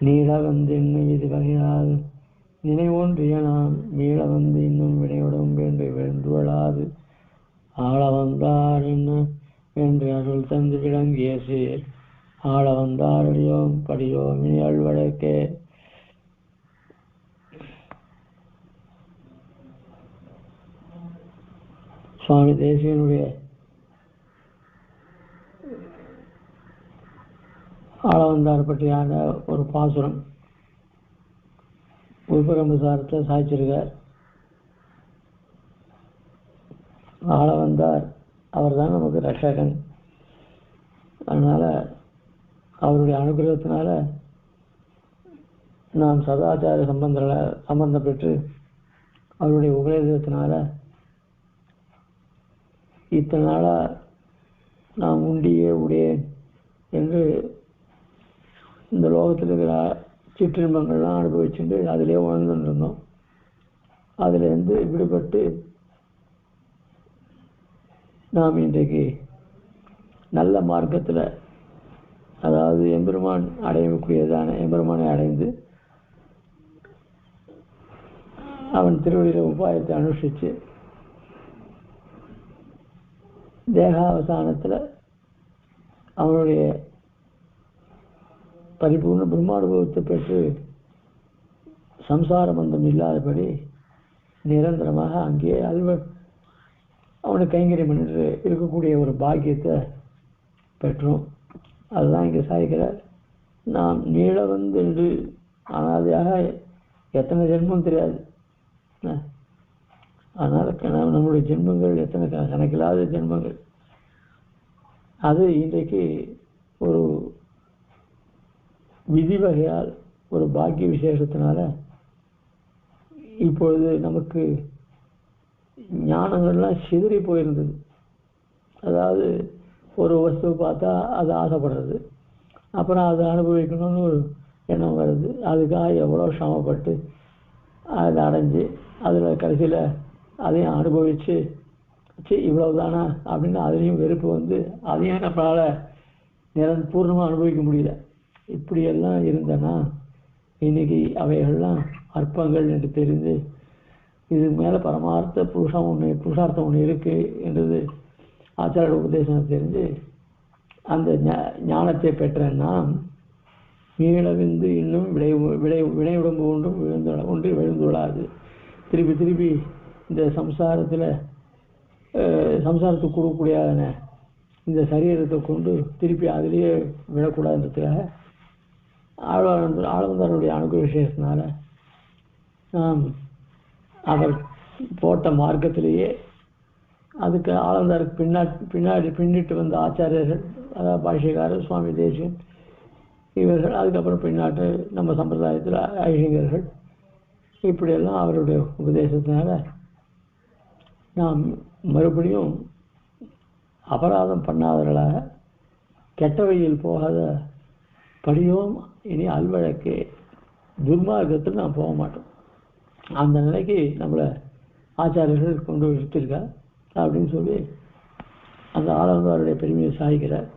நீள வந்து இன்னும் இது வகையாது நினைவொன்றிய நாம் மீள வந்து இன்னும் வினையுடன் என்று வேண்டுவலாது ஆள வந்தார் என்ன? என்று அருள் தந்து விளங்கிய சீர். ஆள வந்தாரடியோம் படியோம் இனி வழக்கே சுவாமி தேசியனுடைய ஆளவந்தார் பற்றியான ஒரு பாசுரம். உள்புறம்பு சாரத்தை சாய்ச்சிருக்கார். ஆளவந்தார் அவர் தான் நமக்கு ரட்சகன். அதனால் அவருடைய அனுகிரகத்தினால நாம் சதாச்சார சம்பந்தங்கள சம்பந்தம் பெற்று அவருடைய உபதேசத்தினால இத்தனை நாளாக நாம் உண்டியே உடையேன் என்று இந்த லோகத்தில் இருக்கிற சிற்றின்பங்கள்லாம் அனுபவிச்சுட்டு அதிலே உணர்ந்துட்டு இருந்தோம் அதிலேருந்து விடுபட்டு நாம் இன்றைக்கு நல்ல மார்க்கத்தில் அதாவது எம்பெருமான் அடையக்கூடியதான எம்பெருமானை அடைந்து அவன் திருவடியில உபாயத்தை அனுஷ்டிச்சு தேகாவசானத்தில் அவனுடைய பரிபூர்ண பிரம்மானுபவத்தை பெற்று சம்சார பந்தம் இல்லாதபடி நிரந்தரமாக அங்கேயே அல்வ அவனுக்கு கைங்கரியம் பண்ணிட்டு இருக்கக்கூடிய ஒரு பாக்கியத்தை பெற்றோம். அதுதான் இங்கே சாய்க்கிறார் நாம் நீள வந்து அனாதையாக எத்தனை ஜென்மம் தெரியாது. அதனால் க- நம்முடைய ஜென்மங்கள் எத்தனை கணக்கில்லாத ஜென்மங்கள். அது இன்றைக்கு ஒரு விதி வகையால் ஒரு பாக்கிய விசேஷத்தினால இப்பொழுது நமக்கு ஞானங்கள்லாம் சிதறி போயிருந்தது. அதாவது ஒரு வஸ்துவை பார்த்தா அது ஆசைப்படுறது. அப்புறம் அதை அனுபவிக்கணும்னு ஒரு எண்ணம் வருது. அதுக்காக எவ்வளோ சிரமப்பட்டு அதை அடைஞ்சு அதில் கடைசியில் அதையும் அனுபவித்து ச்சி இவ்வளவு தானா அப்படின்னு அதுலேயும் வெறுப்பு வந்து அதையும் நம்மளால் நிரந்த பூர்ணமாக அனுபவிக்க முடியல. இப்படியெல்லாம் இருந்தனா இன்னைக்கு அவைகள்லாம் அற்பங்கள் என்று தெரிந்து இதுக்கு மேலே பரமார்த்த புருஷம் ஒன்று புருஷார்த்தம் ஒன்று இருக்குது என்றது ஆச்சார உபதேசம் தெரிஞ்சு அந்த ஞா- ஞானத்தை பெற்ற நாம் மீளவிந்து இன்னும் விளை விளை வினையுடம்பு ஒன்றும் விழுந்து ஒன்று விழுந்துவிடாது திருப்பி திருப்பி இந்த சம்சாரத்தில் சம்சாரத்துக்கு கொடுக்கக்கூடியதான இந்த சரீரத்தை கொண்டு திருப்பி அதிலேயே விழக்கூடாதுன்றதுக்காக ஆழ்வார் ஆழ்வந்தாருடைய அனுகிர விசேஷத்தினால நாம் அவர் போட்ட மார்க்கத்திலேயே அதுக்கு ஆளந்தாருக்கு பின்னாடி பின்னாடி பின்னிட்டு வந்த ஆச்சாரியர்கள் அதாவது பாஷ்யக்காரர் சுவாமி தேசியன் இவர்கள் அதுக்கப்புறம் பின்னாட்டு நம்ம சம்பிரதாயத்தில் ஐஷிங்கர்கள் இப்படியெல்லாம் அவருடைய உபதேசத்தினால நாம் மறுபடியும் அபராதம் பண்ணாதவர்களாக கெட்ட வழியில் போகாத படியோம் இனி அல்வழக்கு துர்மார்க்கத்தில் நாம் போக மாட்டோம். அந்த நிலைக்கு நம்மளை ஆச்சாரியர்கள் கொண்டு விட்டுருக்கா அப்படின்னு சொல்லி அந்த ஆளவந்தாருடைய பெருமையை சாய்க்கிறார்.